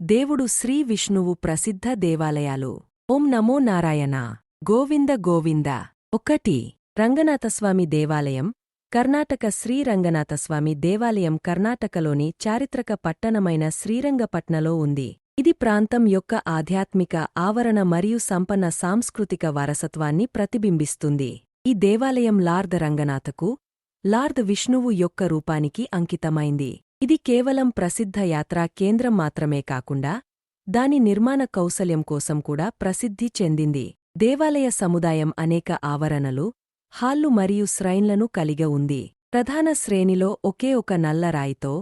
దేవుడు శ్రీ విష్ణువు ప్రసిద్ధ దేవాలయాలు. ఓం నమో నారాయణ. గోవింద గోవింద. ఒకటి. రంగనాథస్వామి దేవాలయం. కర్ణాటక శ్రీ రంగనాథస్వామి దేవాలయం కర్ణాటకలోని చారిత్రక పట్టణమైన శ్రీరంగపట్నలో ఉంది. ఇది ప్రాంతం యొక్క ఆధ్యాత్మిక ఆవరణ మరియు సంపన్న సాంస్కృతిక వారసత్వాన్ని ప్రతిబింబిస్తుంది. ఈ దేవాలయం లార్ద రంగనాథకు లార్ద్ విష్ణువు యొక్క రూపానికి అంకితమైంది. ఇది కేవలం ప్రసిద్ధ యాత్రా కేంద్రం మాత్రమే కాకుండా దాని నిర్మాణ కౌశల్యం కోసం కూడా ప్రసిద్ధి చెందింది. దేవాలయ సముదాయం అనేక ఆవరణలు హాళ్ళు మరియు శ్రైన్లను కలిగి ఉంది. ప్రధాన శ్రేణిలో ఒకే ఒక నల్ల రాయితో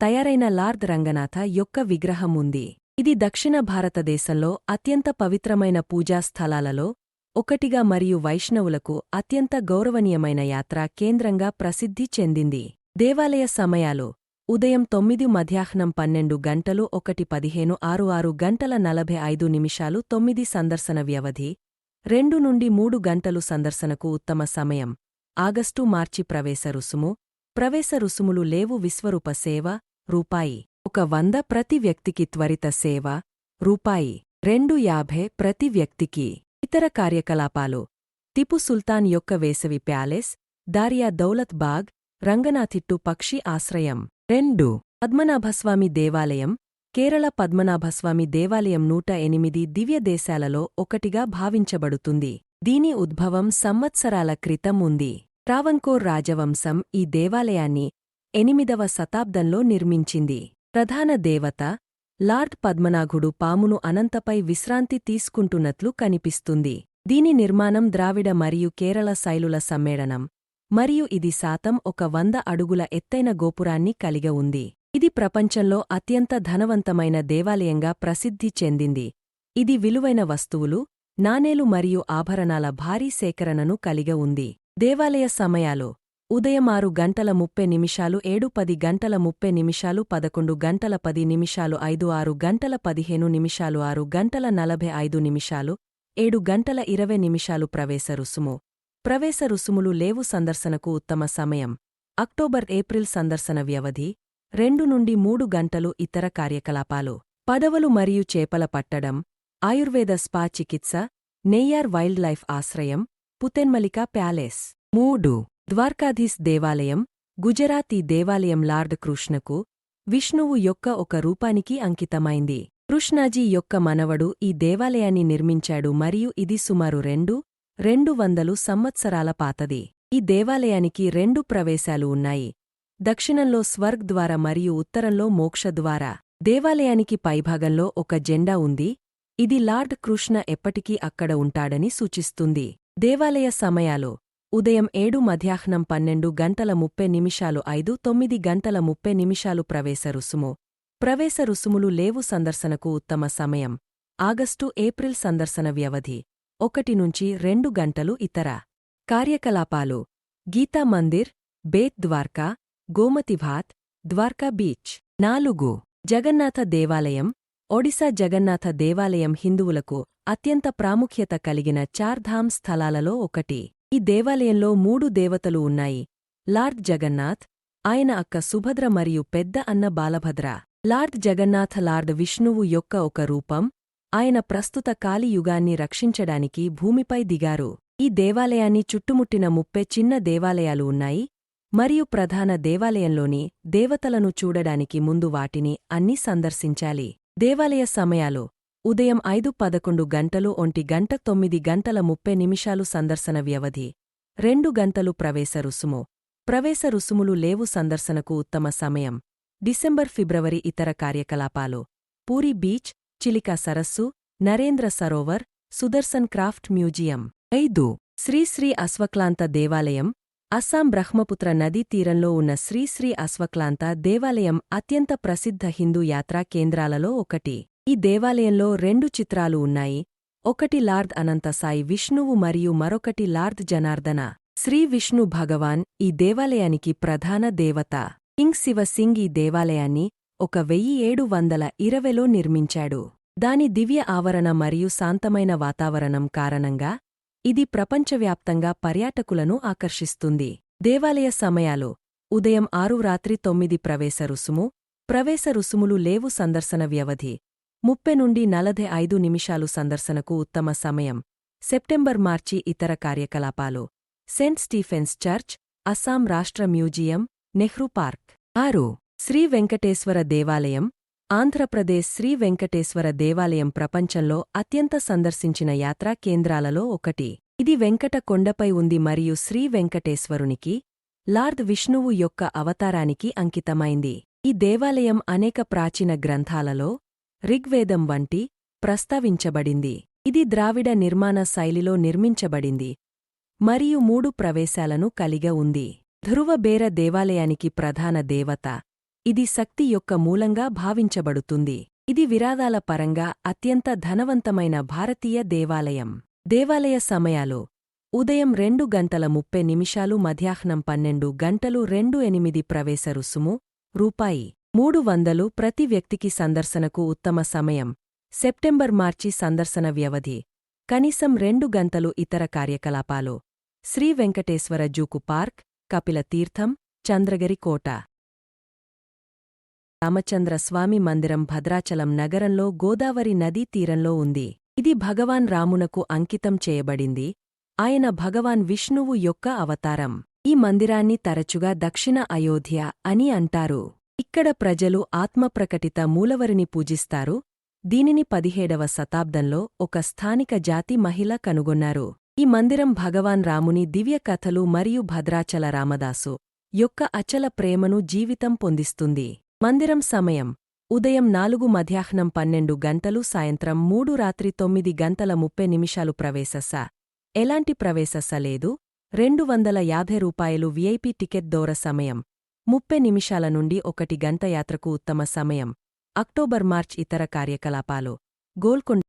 తయారైన లార్ద్ రంగనాథ యొక్క విగ్రహం ఉంది. ఇది దక్షిణ భారతదేశంలో అత్యంత పవిత్రమైన పూజా స్థలాలలో ఒకటిగా మరియు వైష్ణవులకు అత్యంత గౌరవనీయమైన యాత్రా కేంద్రంగా ప్రసిద్ధి చెందింది. దేవాలయ సమయాలు ఉదయం తొమ్మిది మధ్యాహ్నం పన్నెండు గంటలు ఒకటి పదిహేను ఆరు ఆరు గంటల నలభై ఐదు నిమిషాలు తొమ్మిది సందర్శన వ్యవధి రెండు నుండి మూడు గంటలు సందర్శనకు ఉత్తమ సమయం. ఆగస్టు మార్చి ప్రవేశ రుసుము ప్రవేశ రుసుములు లేవు. విశ్వరూప సేవ రూపాయి. ఒక వంద ప్రతి వ్యక్తికి త్వరిత సేవ రూపాయి. రెండు యాభై ప్రతి వ్యక్తికి ఇతర కార్యకలాపాలు. టిపు సుల్తాన్ యొక్క వేసవి ప్యాలెస్ దారియా దౌలత్ బాగ్ రంగనాథిట్టు పక్షి ఆశ్రయం. రెండు. పద్మనాభస్వామి దేవాలయం కేరళ పద్మనాభస్వామి దేవాలయం నూట ఎనిమిది దివ్య దేశాలలో ఒకటిగా భావించబడుతుంది. దీని ఉద్భవం సంవత్సరాల క్రితం ఉంది. ట్రావన్కోర్ రాజవంశం ఈ దేవాలయాన్ని ఎనిమిదవ శతాబ్దంలో నిర్మించింది. ప్రధాన దేవత లార్డ్ పద్మనాఘుడు పామును అనంతపై విశ్రాంతి తీసుకుంటున్నట్లు కనిపిస్తుంది. దీని నిర్మాణం ద్రావిడ మరియు కేరళ శైలుల సమ్మేళనం మరియు ఇది శాతం ఒక వంద అడుగుల ఎత్తైన గోపురాన్ని కలిగి ఉంది. ఇది ప్రపంచంలో అత్యంత ధనవంతమైన దేవాలయంగా ప్రసిద్ధి చెందింది. ఇది విలువైన వస్తువులు నాణేలు మరియు ఆభరణాల భారీ సేకరణను కలిగి ఉంది. దేవాలయ సమయాలు. ఉదయం ఆరు గంటల ముప్పై నిమిషాలు ఏడు పది గంటల ముప్పై నిమిషాలు పదకొండు గంటల పది నిమిషాలు ఐదు ఆరు గంటల పదిహేను నిమిషాలు ఆరు గంటల నలభై ఐదు నిమిషాలు ఏడు గంటల ఇరవై నిమిషాలు ప్రవేశ రుసుము. ప్రవేశ రుసుములు లేవు సందర్శనకు ఉత్తమ సమయం. అక్టోబర్ ఏప్రిల్ సందర్శన వ్యవధి రెండు నుండి మూడు గంటలు ఇతర కార్యకలాపాలు. పడవలు మరియు చేపల పట్టడం ఆయుర్వేద స్పా చికిత్స నెయ్యార్ వైల్డ్ లైఫ్ ఆశ్రయం పుతెన్మలిక ప్యాలెస్. మూడు. ద్వార్కాధీస్ దేవాలయం గుజరాతీ దేవాలయం లార్డ్ కృష్ణకు విష్ణువు యొక్క ఒక రూపానికి అంకితమైంది. కృష్ణాజీ యొక్క మనవడు ఈ దేవాలయాన్ని నిర్మించాడు మరియు ఇది సుమారు రెండు రెండు వందలు సంవత్సరాల పాతది. ఈ దేవాలయానికి రెండు ప్రవేశాలు ఉన్నాయి. దక్షిణంలో స్వర్గ్ ద్వార మరియు ఉత్తరంలో మోక్షద్వార. దేవాలయానికి పైభాగంలో ఒక జెండా ఉంది. ఇది లార్డ్ కృష్ణ ఎప్పటికీ అక్కడ ఉంటాడని సూచిస్తుంది. దేవాలయ సమయాలు. ఉదయం ఏడు మధ్యాహ్నం పన్నెండు గంటల ముప్పై నిమిషాలు ఐదు తొమ్మిది గంటల ముప్పై నిమిషాలు ప్రవేశ రుసుము. ప్రవేశ రుసుములు లేవు సందర్శనకు ఉత్తమ సమయం. ఆగస్టు ఏప్రిల్ సందర్శన వ్యవధి. ఒకటి నుంచి రెండు గంటలు ఇతర. కార్యకలాపాలు. గీతా మందిర్ బేత్ ద్వార్కా గోమతిభాత్ ద్వార్కా బీచ్. నాలుగు. జగన్నాథ దేవాలయం. ఒడిశా జగన్నాథ దేవాలయం హిందువులకు అత్యంత ప్రాముఖ్యత కలిగిన చార్ధామ్ స్థలాలలో ఒకటి. ఈ దేవాలయంలో మూడు దేవతలు ఉన్నాయి. లార్డ్ జగన్నాథ్ ఆయన అక్క సుభద్ర మరియు పెద్ద అన్న బాలభద్ర. లార్డ్ జగన్నాథ లార్డ్ విష్ణువు యొక్క ఒక రూపం. ఆయన ప్రస్తుత కాలియుగాన్ని రక్షించడానికి భూమిపై దిగారు. ఈ దేవాలయాన్ని చుట్టుముట్టిన ముప్పై చిన్న దేవాలయాలు ఉన్నాయి. మరియు ప్రధాన దేవాలయంలోని దేవతలను చూడడానికి ముందు వాటిని అన్ని సందర్శించాలి. దేవాలయ సమయాలు. ఉదయం ఐదు పదకొండు గంటలు ఒంటి గంట తొమ్మిది గంటల ముప్పై నిమిషాలు సందర్శన వ్యవధి. రెండు గంటలు ప్రవేశ రుసుము. ప్రవేశ రుసుములు లేవు సందర్శనకు ఉత్తమ సమయం. డిసెంబర్ ఫిబ్రవరి ఇతర కార్యకలాపాలు. పూరి బీచ్ చిలికా సరస్సు నరేంద్ర సరోవర్ సుదర్శన్ క్రాఫ్ట్ మ్యూజియం. ఐదు. శ్రీశ్రీ అశ్వక్లాంత దేవాలయం అస్సాం బ్రహ్మపుత్ర నదీ తీరంలో ఉన్న శ్రీశ్రీ అశ్వక్లాంత దేవాలయం అత్యంత ప్రసిద్ధ హిందూ యాత్రా కేంద్రాలలో ఒకటి. ఈ దేవాలయంలో రెండు చిత్రాలు ఉన్నాయి. ఒకటి లార్ద్ అనంత సాయి విష్ణువు మరియు మరొకటి లార్ద్ జనార్దన. శ్రీ విష్ణు భగవాన్ ఈ దేవాలయానికి ప్రధాన దేవత. కింగ్ శివ సింగ్ ఈ దేవాలయాన్ని ఒక వెయ్యి ఏడు వందల ఇరవైలో నిర్మించాడు. దాని దివ్య ఆవరణ మరియు శాంతమైన వాతావరణం కారణంగా ఇది ప్రపంచవ్యాప్తంగా పర్యాటకులను ఆకర్షిస్తుంది. దేవాలయ సమయాలు. ఉదయం ఆరు రాత్రి తొమ్మిది ప్రవేశ రుసుము. ప్రవేశ రుసుములు లేవు సందర్శన వ్యవధి. ముప్పై నుండి నలభై ఐదు నిమిషాలు సందర్శనకు ఉత్తమ సమయం. సెప్టెంబర్ మార్చి ఇతర కార్యకలాపాలు. సెంట్ స్టీఫెన్స్ చర్చ్ అస్సాం రాష్ట్ర మ్యూజియం నెహ్రూ పార్క్. ఆరు. శ్రీ వెంకటేశ్వర దేవాలయం ఆంధ్రప్రదేశ్ శ్రీ వెంకటేశ్వర దేవాలయం ప్రపంచంలో అత్యంత సందర్శించిన యాత్రా కేంద్రాలలో ఒకటి. ఇది వెంకట కొండపై ఉంది మరియు శ్రీ వెంకటేశ్వరునికి లార్డ్ విష్ణువు యొక్క అవతారానికి అంకితమైంది. ఈ దేవాలయం అనేక ప్రాచీన గ్రంథాలలో ఋగ్వేదం వంటి ప్రస్తావించబడింది. ఇది ద్రావిడ నిర్మాణ శైలిలో నిర్మించబడింది మరియు మూడు ప్రవేశాలను కలిగ ఉంది. ధృవబేర దేవాలయానికి ప్రధాన దేవత ఇది శక్తి యొక్క మూలంగా భావించబడుతుంది. ఇది విరాదాల పరంగా అత్యంత ధనవంతమైన భారతీయ దేవాలయం. దేవాలయ సమయాలు. ఉదయం రెండు గంటల ముప్పై నిమిషాలు మధ్యాహ్నం పన్నెండు గంటలు రెండు ఎనిమిది ప్రవేశ రుసుము రూపాయి మూడు వందలు ప్రతి వ్యక్తికి సందర్శనకు ఉత్తమ సమయం. సెప్టెంబర్ మార్చి సందర్శన వ్యవధి. కనీసం రెండు గంటలు ఇతర కార్యకలాపాలు. శ్రీ వెంకటేశ్వర జూకు పార్క్ కపిల తీర్థం చంద్రగిరి కోట. రామచంద్ర స్వామి మందిరం భద్రాచలం నగరంలో గోదావరి నదీ తీరంలో ఉంది. ఇది భగవాన్ రామునకు అంకితం చేయబడింది. ఆయన భగవాన్ విష్ణువు యొక్క అవతారం. ఈ మందిరాన్ని తరచుగా దక్షిణ అయోధ్య అని అంటారు. ఇక్కడ ప్రజలు ఆత్మప్రకటిత మూలవరిని పూజిస్తారు. దీనిని పదిహేడవ శతాబ్దంలో ఒక స్థానిక జాతి మహిళ కనుగొన్నారు. ఈ మందిరం భగవాన్ రాముని దివ్య కథలు మరియు భద్రాచల రామదాసు యొక్క అచల ప్రేమను జీవితం పొందిస్తుంది. మందిరం సమయం. ఉదయం నాలుగు మధ్యాహ్నం పన్నెండు గంటలు సాయంత్రం మూడు రాత్రి తొమ్మిది గంటల ముప్పై నిమిషాలు ప్రవేశస ఎలాంటి ప్రవేశస లేదు. రెండు వందల యాభై రూపాయలు విఐపి టికెట్ దోర సమయం. ముప్పై నిమిషాల నుండి ఒకటి గంట యాత్రకు ఉత్తమ సమయం. అక్టోబర్ మార్చ్ ఇతర కార్యకలాపాలు. గోల్కొండ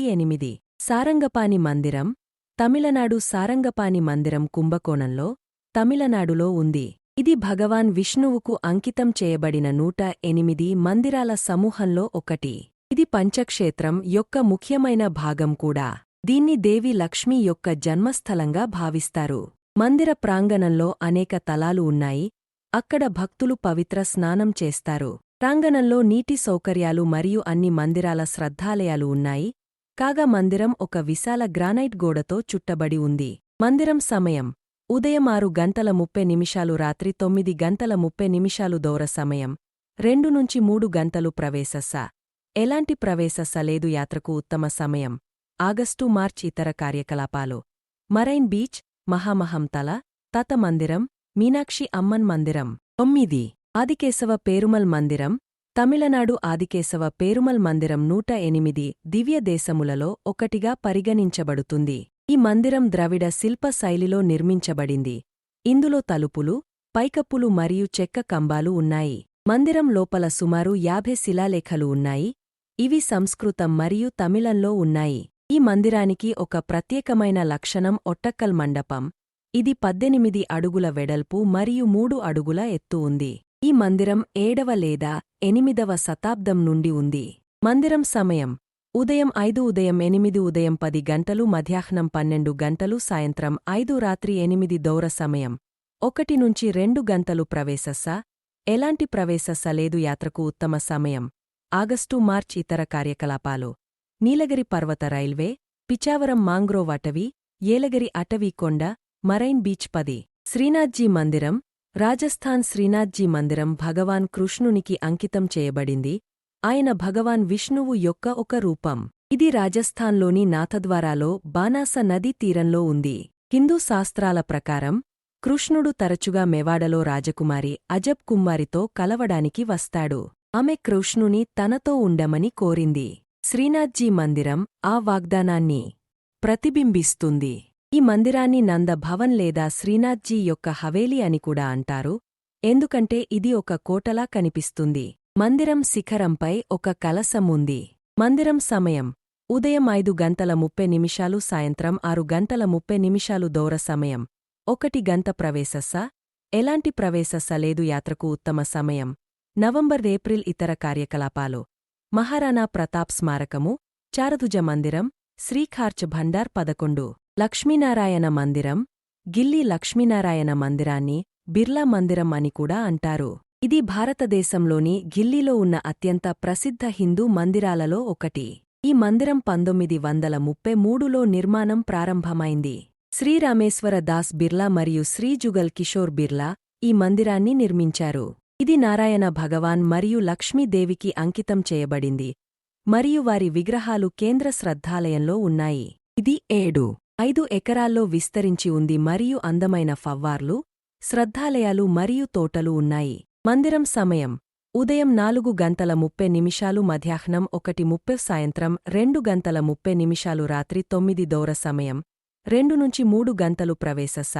ఎనిమిది. సారంగపాని మందిరం. తమిళనాడు సారంగపాని మందిరం కుంభకోణంలో తమిళనాడులో ఉంది. ఇది భగవాన్ విష్ణువుకు అంకితం చేయబడిన నూట ఎనిమిది మందిరాల సమూహంలో ఒకటి. ఇది పంచక్షేత్రం యొక్క ముఖ్యమైన భాగం కూడా. దీన్ని దేవి లక్ష్మి యొక్క జన్మస్థలంగా భావిస్తారు. మందిర ప్రాంగణంలో అనేక తలాలు ఉన్నాయి. అక్కడ భక్తులు పవిత్ర స్నానం చేస్తారు. ప్రాంగణంలో నీటి సౌకర్యాలు మరియు అన్ని మందిరాల శ్రద్ధాలయాలు ఉన్నాయి. కాగా మందిరం ఒక విశాల గ్రానైట్ గోడతో చుట్టబడి ఉంది. మందిరం సమయం. ఉదయం ఆరు గంటల ముప్పై నిమిషాలు రాత్రి తొమ్మిది గంటల ముప్పై నిమిషాలు దౌర సమయం. రెండు నుంచి మూడు గంటలు ప్రవేశస ఎలాంటి ప్రవేశస లేదు యాత్రకు ఉత్తమ సమయం. ఆగస్టు మార్చ్ ఇతర కార్యకలాపాలు. మరైన్ బీచ్ మహామహంతల తత మందిరం మీనాక్షి అమ్మన్ మందిరం. తొమ్మిది. ఆదికేశవ పేరుమల్ మందిరం తమిళనాడు ఆదికేశవ పేరుమల్ మందిరం నూట ఎనిమిది దివ్య దేశములలో ఒకటిగా పరిగణించబడుతుంది. ఈ మందిరం ద్రవిడ శిల్ప శైలిలో నిర్మించబడింది. ఇందులో తలుపులు పైకప్పులు మరియు చెక్క కంబాలు ఉన్నాయి. మందిరం లోపల సుమారు యాభై శిలాలేఖలు ఉన్నాయి. ఇవి సంస్కృతం మరియు తమిళంలో ఉన్నాయి. ఈ మందిరానికి ఒక ప్రత్యేకమైన లక్షణం ఒట్టక్కల్ మండపం. ఇది పద్దెనిమిది అడుగుల వెడల్పు మరియు మూడు అడుగుల ఎత్తు ఉంది. ఈ మందిరం ఏడవ లేదా ఎనిమిదవ శతాబ్దం నుండి ఉంది. మందిరం సమయం ఉదయం ఐదు ఉదయం ఎనిమిది ఉదయం పది గంటలు మధ్యాహ్నం పన్నెండు గంటలు సాయంత్రం ఐదు రాత్రి ఎనిమిది దౌర సమయం. ఒకటి నుంచి రెండు గంటలు ప్రవేశస ఎలాంటి ప్రవేశస లేదు యాత్రకు ఉత్తమ సమయం. ఆగస్టు మార్చ్ ఇతర కార్యకలాపాలు. నీలగిరి పర్వత రైల్వే పిచావరం మాంగ్రోవ్ అటవీ ఏలగిరి అటవీ కొండ మరైన్ బీచ్ పది. శ్రీనాథ్జీ మందిరం రాజస్థాన్ శ్రీనాథ్జీ మందిరం భగవాన్ కృష్ణునికి అంకితం చేయబడింది. ఆయన భగవాన్ విష్ణువు యొక్క ఒక రూపం. ఇది రాజస్థాన్లోని నాథద్వారాలో బానాస నదీ తీరంలో ఉంది. హిందూ శాస్త్రాల ప్రకారం కృష్ణుడు తరచుగా మెవాడలో రాజకుమారి అజబ్ కుమ్మారితో కలవడానికి వస్తాడు. ఆమె కృష్ణుని తనతో ఉండమని కోరింది. శ్రీనాథ్జీ మందిరం ఆ వాగ్దానాన్ని ప్రతిబింబిస్తుంది. ఈ మందిరాన్ని నంద భవన్ లేదా శ్రీనాథ్జీ యొక్క హవేలీ అని కూడా అంటారు. ఎందుకంటే ఇది ఒక కోటలా కనిపిస్తుంది. మందిరం శిఖరంపై ఒక కలసం ఉంది మందిరం సమయం. ఉదయం ఐదు గంటల ముప్పై నిమిషాలు సాయంత్రం ఆరు గంటల ముప్పై నిమిషాలు దౌర సమయం. ఒకటి గంట ప్రవేశస ఎలాంటి ప్రవేశస లేదు యాత్రకు ఉత్తమ సమయం. నవంబర్ ఏప్రిల్ ఇతర కార్యకలాపాలు. మహారాణా ప్రతాప్ స్మారకము చారధుజ మందిరం శ్రీఖార్చ్ భండార్ పదకొండు. లక్ష్మీనారాయణ మందిరం గిల్లీ లక్ష్మీనారాయణ మందిరాన్ని బిర్లా మందిరం అని కూడా అంటారు. ఇది భారతదేశంలోని ఘిల్లీలో ఉన్న అత్యంత ప్రసిద్ధ హిందూ మందిరాలలో ఒకటి. ఈ మందిరం పంతొమ్మిది వందల ముప్పై మూడులో నిర్మాణం ప్రారంభమైంది. శ్రీరామేశ్వర దాస్ బిర్లా మరియు శ్రీ జుగల్ కిషోర్ బిర్లా ఈ మందిరాన్ని నిర్మించారు. ఇది నారాయణ భగవాన్ మరియు లక్ష్మీదేవికి అంకితం చేయబడింది. మరియు వారి విగ్రహాలు కేంద్ర శ్రద్ధాలయంలో ఉన్నాయి. ఇది ఏడు ఐదు ఎకరాల్లో విస్తరించి ఉంది మరియు అందమైన ఫవ్వార్లు శ్రద్ధాలయాలు మరియు తోటలు ఉన్నాయి. మందిరం సమయం. ఉదయం నాలుగు గంటల ముప్పై నిమిషాలు మధ్యాహ్నం ఒకటి ముప్పై సాయంత్రం రెండు గంటల ముప్పై నిమిషాలు రాత్రి తొమ్మిది దౌర సమయం. రెండు నుంచి మూడు గంటలు ప్రవేశస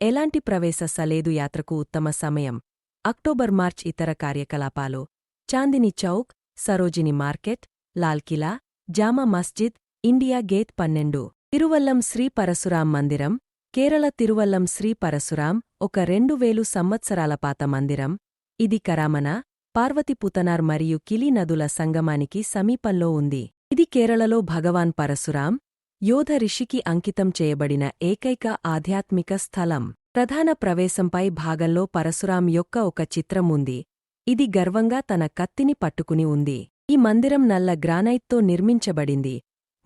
ఎలాంటి ప్రవేశస లేదు యాత్రకు ఉత్తమ సమయం. అక్టోబర్ మార్చ్ ఇతర కార్యకలాపాలు. Chandni Chowk Sarojini Market Lal Qila Jama Masjid India Gate పన్నెండు. తిరువల్లం శ్రీ పరశురాం మందిరం కేరళ తిరువల్లం శ్రీ పరశురాం ఒక రెండు వేలు సంవత్సరాల పాత మందిరం. ఇది కరామన పార్వతిపుతనార్ మరియు కిలి నదుల సంగమానికి సమీపంలో ఉంది. ఇది కేరళలో భగవాన్ పరశురాం యోధ రిషికి అంకితం చేయబడిన ఏకైక ఆధ్యాత్మిక స్థలం. ప్రధాన ప్రవేశంపై భాగంలో పరశురాం యొక్క ఒక చిత్రం ఉంది. ఇది గర్వంగా తన కత్తిని పట్టుకుని ఉంది. ఈ మందిరం నల్ల గ్రానైట్తో నిర్మించబడింది.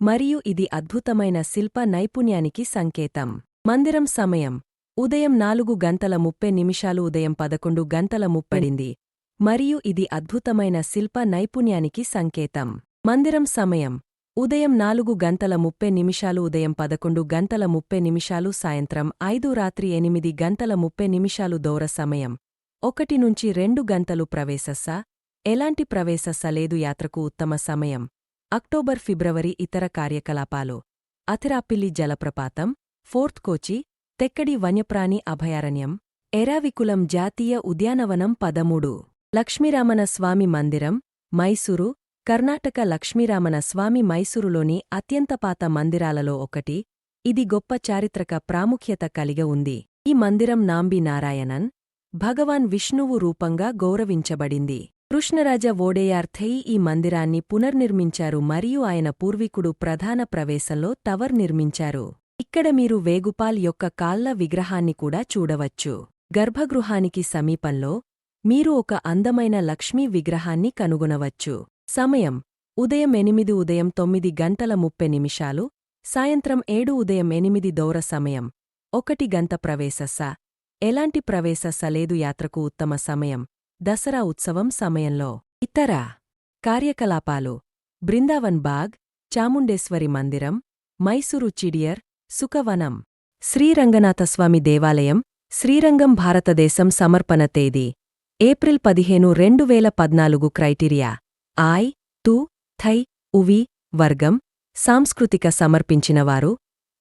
మరియు ఇది అద్భుతమైన శిల్ప నైపుణ్యానికి సంకేతం. మందిరం సమయం. ఉదయం నాలుగు గంటల ముప్పై నిమిషాలు ఉదయం పదకొండు గంటల ముప్పడింది. మరియు ఇది అద్భుతమైన శిల్ప నైపుణ్యానికి సంకేతం. మందిరం సమయం. ఉదయం నాలుగు గంటల ముప్పై నిమిషాలు ఉదయం పదకొండు గంటల ముప్పై నిమిషాలు సాయంత్రం ఐదు రాత్రి ఎనిమిది గంటల ముప్పై నిమిషాలు దౌర సమయం. ఒకటి నుంచి రెండు గంటలు ప్రవేశస్స ఎలాంటి ప్రవేశస్స లేదు యాత్రకు ఉత్తమ సమయం. అక్టోబర్ ఫిబ్రవరి ఇతర కార్యకలాపాలు. అథిరాపిల్లి జలప్రపాతం. ఫోర్త్ కోచి. తెక్కడి వన్యప్రాణి అభయారణ్యం ఎరావికులం జాతీయ ఉద్యానవనం పదమూడు లక్ష్మీరామన స్వామి మందిరం మైసూరు కర్ణాటక లక్ష్మీరామన స్వామి మైసూరులోని అత్యంతపాత మందిరాలలో ఒకటి ఇది గొప్ప చారిత్రక ప్రాముఖ్యత కలిగ ఉంది. ఈ మందిరం నాంబి నారాయణన్ భగవాన్ విష్ణువు రూపంగా గౌరవించబడింది. కృష్ణరాజ ఓడేయార్థై ఈ మందిరాన్ని పునర్నిర్మించారు మరియు ఆయన పూర్వీకుడు ప్రధాన ప్రవేశంలో టవర్ నిర్మించారు. ఇక్కడ మీరు వేగుపాల్ యొక్క కాళ్ళ విగ్రహాన్ని కూడా చూడవచ్చు. గర్భగృహానికి సమీపంలో మీరు ఒక అందమైన లక్ష్మీ విగ్రహాన్ని కనుగొనవచ్చు. సమయం. ఉదయం ఎనిమిది ఉదయం తొమ్మిది గంటల ముప్పై నిమిషాలు. సాయంత్రం ఏడు ఉదయం ఎనిమిది దౌర సమయం. ఒకటి గంట ప్రవేశస ఎలాంటి ప్రవేశస లేదు యాత్రకు ఉత్తమ సమయం. దసరా ఉత్సవం సమయంలో. ఇతర కార్యకలాపాలు. బృందావన్ బాగ్ చాముండేశ్వరి మందిరం మైసూరు చిడియర్ సుఖవనం. శ్రీరంగనాథస్వామి దేవాలయం శ్రీరంగం భారతదేశం సమర్పణ తేదీ ఏప్రిల్ పదిహేను రెండు వేల పద్నాలుగు క్రైటీరియా. ఆయ్ తు థై ఉవి వర్గం సాంస్కృతిక సమర్పించినవారు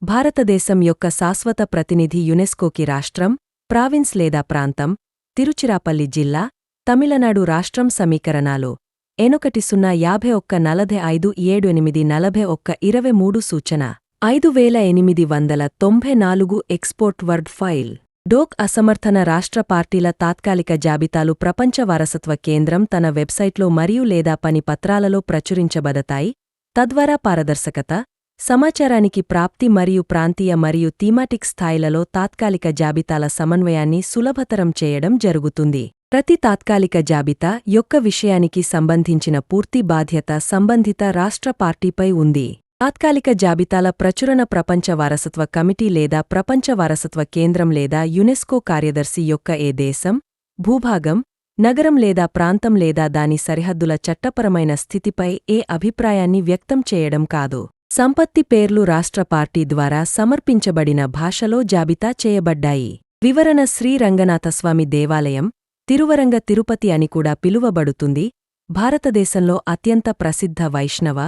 భారతదేశం యొక్క శాశ్వత ప్రతినిధి యునెస్కోకి రాష్ట్రం ప్రావిన్స్ లేదా ప్రాంతం తిరుచిరాపల్లి జిల్లా తమిళనాడు రాష్ట్రం సమీకరణాలు ఎనొకటి సున్నా యాభై ఒక్క నలభై ఐదు ఏడు ఎనిమిది నలభై ఒక్క ఇరవై మూడు సూచన. ఐదు వేల ఎనిమిది వందల తొంభై నాలుగు ఎక్స్పోర్ట్ వర్డ్ ఫైల్. డోక్ అసమర్థన రాష్ట్ర పార్టీల తాత్కాలిక జాబితాలు ప్రపంచ వారసత్వ కేంద్రం తన వెబ్సైట్లో మరియు లేదా పని పత్రాలలో ప్రచురించబడతాయి. తద్వారా పారదర్శకత సమాచారానికి ప్రాప్తి మరియు ప్రాంతీయ మరియు థీమాటిక్ స్థాయిలలో తాత్కాలిక జాబితాల సమన్వయాన్ని సులభతరం చేయడం జరుగుతుంది. ప్రతి తాత్కాలిక జాబితా యొక్క విషయానికి సంబంధించిన పూర్తి బాధ్యత సంబంధిత రాష్ట్ర పార్టీపై ఉంది. తాత్కాలిక జాబితాల ప్రచురణ ప్రపంచ వారసత్వ కమిటీ లేదా ప్రపంచ వారసత్వ కేంద్రం లేదా యునెస్కో కార్యదర్శి యొక్క ఏ దేశం భూభాగం నగరం లేదా ప్రాంతం లేదా దాని సరిహద్దుల చట్టపరమైన స్థితిపై ఏ అభిప్రాయాన్ని వ్యక్తం చేయడం కాదు. సంపత్తి పేర్లు రాష్ట్ర పార్టీ ద్వారా సమర్పించబడిన భాషలో జాబితా చేయబడ్డాయి. వివరణ శ్రీ రంగనాథస్వామి దేవాలయం తిరువరంగ తిరుపతి అని కూడా పిలువబడుతుంది. భారతదేశంలో అత్యంత ప్రసిద్ధ వైష్ణవ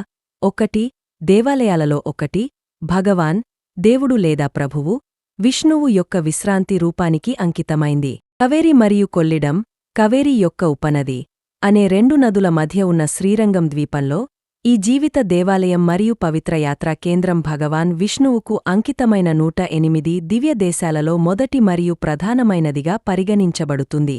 ఒకటి దేవాలయాలలో ఒకటి భగవాన్ దేవుడు లేదా ప్రభువు విష్ణువు యొక్క విశ్రాంతి రూపానికి అంకితమైంది. కవేరి మరియు కొల్లిడం కవేరి యొక్క ఉపనది అనే రెండు నదుల మధ్య ఉన్న శ్రీరంగం ద్వీపంలో ఈ జీవిత దేవాలయం మరియు పవిత్ర యాత్రా కేంద్రం భగవాన్ విష్ణువుకు అంకితమైన నూట ఎనిమిది దివ్య దేశాలలో మొదటి మరియు ప్రధానమైనదిగా పరిగణించబడుతుంది.